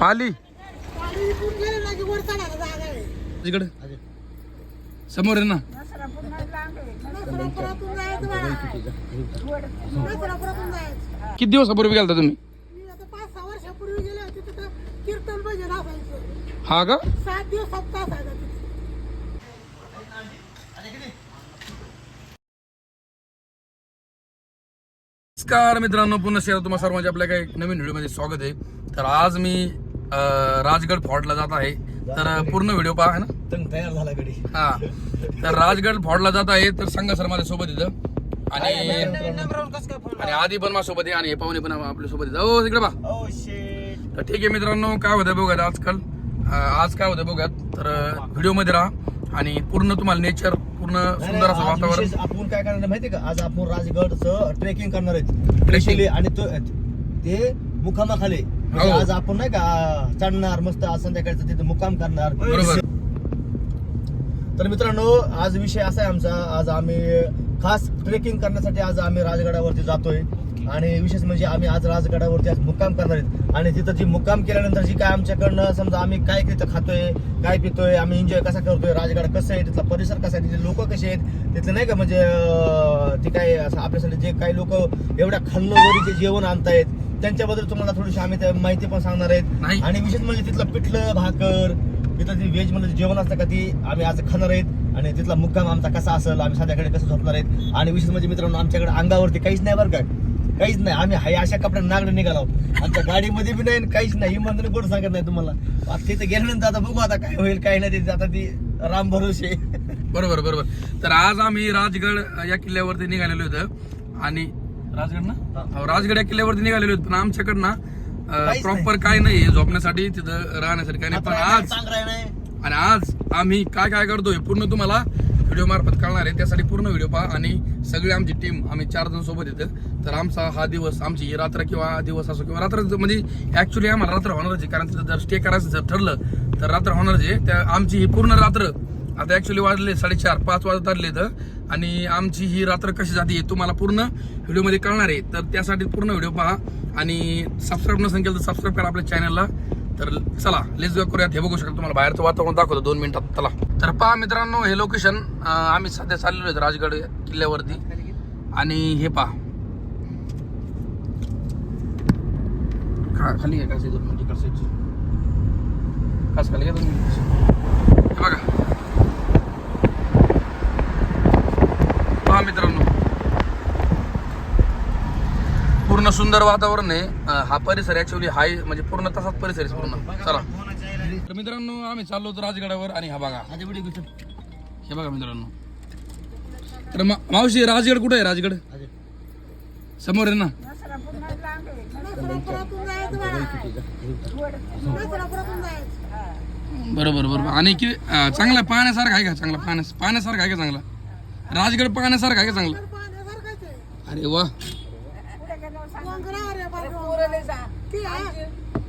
पाली इकडे. समोर आहे ना. किती दिवसापूर्वी गेलता तुम्ही? हा का? सात दिवस नमस्कार मित्रांनो पुन्हा शेअर तुम्हाला सर्वांचे आपल्या काही नवीन व्हिडिओमध्ये स्वागत आहे. तर आज मी राजगड फोर्टला जात आहे. तर पूर्ण व्हिडिओ पहा है ना? तयार झाला गडी हा. तर राजगड फोर्टला जात आहे तर सांगा सर माझ्या सोबत इथं. आणि आणि आधी पण माझ्यासोबत आहे आणि हे पाहुणे पण आपल्यासोबत येतात हो पहा. ओ शेट तर ठीक आहे मित्रांनो काय होतं बघूयात आजकाल. आज काय होतं बघूयात. तर व्हिडिओमध्ये राहा. आणि पूर्ण तुम्हाला नेचर पूर्ण सुंदर असं वातावरण. आपण काय करणार आहे माहितीये का? आज आपण राजगडचं ट्रेकिंग करणार आहेत. आणि तो मुकामाखाली म्हणजे हो. आज आपण नाही का चढणार मस्त आज संध्याकाळचं तिथे मुक्काम करणार बरोबर. तर मित्रांनो आज विषय असा आहे आमचा आज आम्ही खास ट्रेकिंग करण्यासाठी आज आम्ही राजगडावरती जातोय आणि विशेष म्हणजे आम्ही आज राजगडावरती आज मुक्काम करणार आहेत आणि तिथं जी मुक्काम केल्यानंतर जी काय आमच्याकडनं समजा आम्ही काय तिथं खातोय काय पितोय आम्ही एन्जॉय कसा करतोय राजगड कसं आहे तिथला परिसर कसा आहे तिथले लोक कसे आहेत तिथले नाही का म्हणजे अं, ते काय असं आपल्यासाठी जे काही लोक एवढ्या खाल्लोवरीचे जेवण आणतायत त्यांच्याबद्दल तुम्हाला थोडीशी आम्ही त्या माहिती पण सांगणार नाही. आहेत आणि विशेष म्हणजे तिथलं पिठलं भाकर तिथलं जे व्हेजमध्ये जेवण असतं का ती आम्ही आज खाणार आहेत. आणि तिथला मुक्काम आमचा कसा असेल आम्ही संध्याकाळी कसं झोपणार आहेत. आणि विशेष म्हणजे मित्रांनो आमच्याकडे अंगावरती काहीच नाही बरं का. काहीच नाही. आम्ही हाय अशा कपड्यात नागडे निघालो आमच्या गाडीमध्ये बी नाही आणि काहीच नाही. इमानदारी कोण सांगत नाही तुम्हाला? आता तिथे गेल्यानंतर आता बघू आता काय होईल काय नाही. ते आता ती राम भरोसे. बरोबर बरोबर. तर आज आम्ही राजगड या किल्ल्यावरती निघालेलो होतो. आणि राजगड ना? हा. हो, राजगड या किल्ल्यावरती निघालेलो होतो पण आमच्याकडं ना काहीच प्रॉपर काय नाही झोपण्यासाठी तिथं राहण्यासाठी काय नाही पण आज चांगला नाही आणि आज आम्ही काय काय करतोय? पूर्ण तुम्हाला व्हिडिओ मार्फत कळणार आहे. त्यासाठी पूर्ण व्हिडिओ पहा. आणि सगळी आमची टीम आम्ही चार जण सोबत येतं तर आमचा हा दिवस आमची ही रात्र किंवा दिवस असो किंवा रात्र म्हणजे ऍक्च्युली आम्हाला रात्र होणारच आहे. कारण तिथं जर स्टे करायचं जर ठरलं तर रात्र होणारच आहे. त्या आमची ही पूर्ण रात्र आता ॲक्च्युली वाजले साडेचार पाच वाजत आले तर आणि आमची ही रात्र कशी जाते हे तुम्हाला पूर्ण व्हिडिओमध्ये कळणार आहे. तर त्यासाठी पूर्ण व्हिडिओ पहा. आणि सबस्क्राईब नसेल केलं तर सबस्क्राईब करा आपल्या चॅनलला तर चला लेस गो करूयात. हे बघू शकता तुम्हाला बाहेरचं वातावरण दाखवतो. दोन मिनिटात. चला. तर पहा मित्रांनो हे लोकेशन आम्ही सध्या चाललेलो आहेत राजगड किल्ल्यावरती. आणि हे पहा. खाली आहे का? दोन मिनिट इकडचं खास खाली आहे? दोन मिनिट हे बघा. पहा मित्रांनो. पूर्ण सुंदर वातावरण आहे. हा परिसर ऍक्च्युली हाय म्हणजे पूर्ण तसाच परिसर आहे पूर्ण. चला. तर मित्रांनो आम्ही चाललो होतो राजगडावर आणि हा बघा. हे बघा मित्रांनो. तर मावशी राजगड कुठे आहे? राजगड? समोर आहे ना? बरोबर बरोबर. आणि कि चांगला पाहण्यासारखं आहे का? चांगला पाहण्यास पाहण्यासारखं आहे का चांगला? राजगड पाहण्यासारखं आहे का चांगला? अरे वा.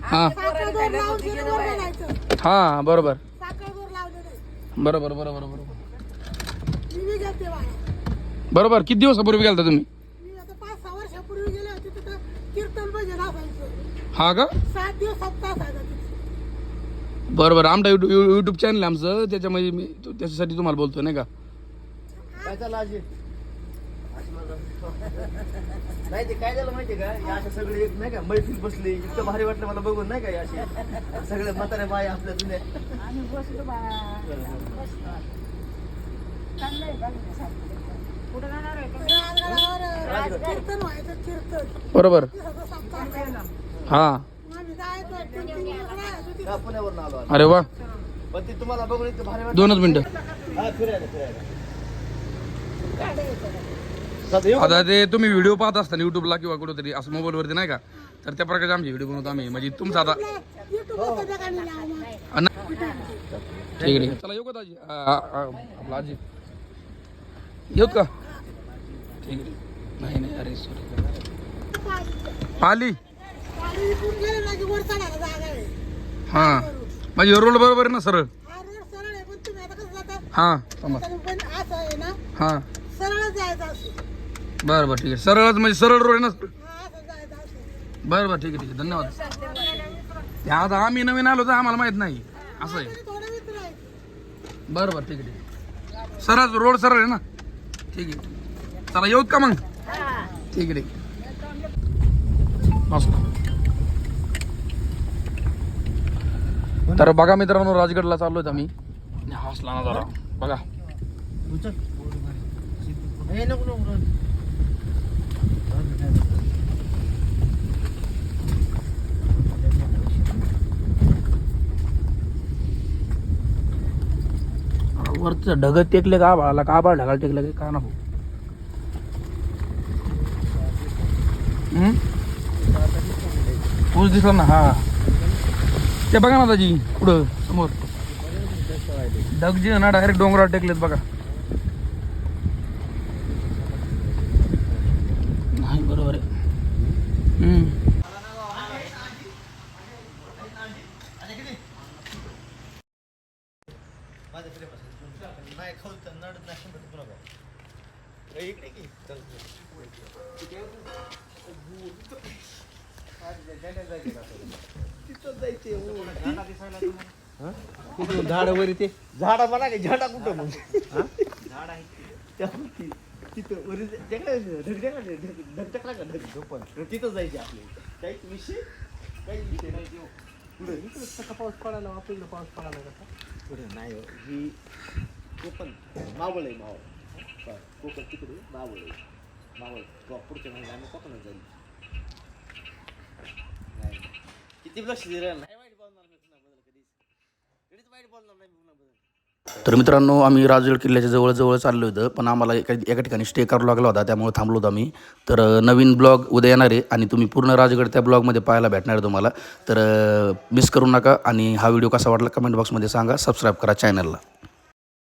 हा. हा बरोबर. बरोबर बरोबर बरोबर. बरोबर. किती दिवसापूर्वी गेलता तुम्ही? मी आता पाच सहा वर्षापूर्वी गेले होते तिथं कीर्तन भजन असायचं. हा का? बरोबर. आमचा युट्यूब चॅनल आहे आमचं. त्याच्यामध्ये मी तो- त्याच्यासाठी तुम्हाला बोलतोय नाही का? काय झालं अशी नाही ते काय झालं माहितीये का? या अशा सगळे एक नाही का मैफिल बसली इतकं भारी वाटलं मला बघून नाही का या अशी. सगळे म्हातारे बाय आपल्या जुन्या. आम्ही बसलो बा. चांगलं आहे बघण्यासारखं कुठं जाणार आहे? का? राजगडावर कीर्तन व्हायचं कीर्तन बरोबर. हा. आम्ही जायचो तीन तीन दिवस राहायचो तिथे. हा, पुण्यावरून आलो आम्ही. अरे वा. पण ते तुम्हाला बघून इतकं भारी वाटलं. दोनच मिनिटं. हा फिरायला फिरायला? आता ते तुम्ही व्हिडिओ पाहत असताना युट्यूबला किंवा कुठेतरी असं मोबाईलवरती नाही का? तर त्या प्रकारचे आमचे व्हिडिओ बनवतो आम्ही. म्हणजे तुमचा आता. अन्न- ठीक आहे ठीक आहे. चला येऊ का दाजी? आपला आजी. येऊ का? ठीक आहे. नाही नाही अरे सॉरी पाली. हा. म्हणजे रोड बरोबर आहे ना सरळ? हा रोड सरळ? हा हा जायचं असं. बरं बरं ठीक आहे. सरळच म्हणजे सरळ रोड आहे ना? हा, असं जायचं असं. बरं बरं ठीक आहे ठीक आहे. धन्यवाद. ते आता आम्ही नवीन आलो तर आम्हाला माहीत नाही. असं आहे. तरी थोडे मित्र आहेत. बरं बरं ठीक आहे ठीक आहे. सरळ रोड सरळ आहे ना? ठीक आहे. चला येऊत का मग? ठीक आहे ठीक आहे. मस्त तर बघा मित्रांनो राजगडला चाललोय आम्ही. आणि हसला ना जरा. बघा. Ayan ako nung नको. वरचं ढग टेकले का? बाळाला का? आभाळ ढगाला टेकलं काय का नको पूस दिसला ना हा. ते बघा ना दाजी पुढं समोर. ढग जे ना डायरेक्ट डोंगरावर टेकलेत बघा नाही बरोबर आहे हम्म. माझ्याकडे बस. नाही खाऊ तर नाही नको. इकडे की. चल. झाडावर ते? झाडा म्हणा की झाडा कुठं मग? झाड आहे तिथं वरी ढकला का तिथं जायचे आपले. काही विषय? काही विषय नाही. पुढे इकडे पाऊस पडायला आपल्या इकडे पाऊस पडायला कसा पुढे नाही हो. ही कोकण मावळ आहे मावळ हा, कोकण तिकडे मावळ आहे मावळ तो पुढच्या महिन्यात आम्ही कोकणात जाईल नाही किती लक्ष दिलं नाही वाईट बोलणार तर मित्रांनो आम्ही राजगड किल्ल्याच्या जवळ जवळ चाललो होतं पण आम्हाला एका एका ठिकाणी स्टे करू लागला होता त्यामुळे थांबलो होतो आम्ही. तर नवीन ब्लॉग उद्या येणार आहे आणि तुम्ही पूर्ण राजगड त्या ब्लॉगमध्ये पाहायला भेटणार आहे तुम्हाला. तर मिस करू नका आणि हा व्हिडिओ कसा वाटला कमेंट बॉक्समध्ये सांगा सबस्क्राईब करा चॅनलला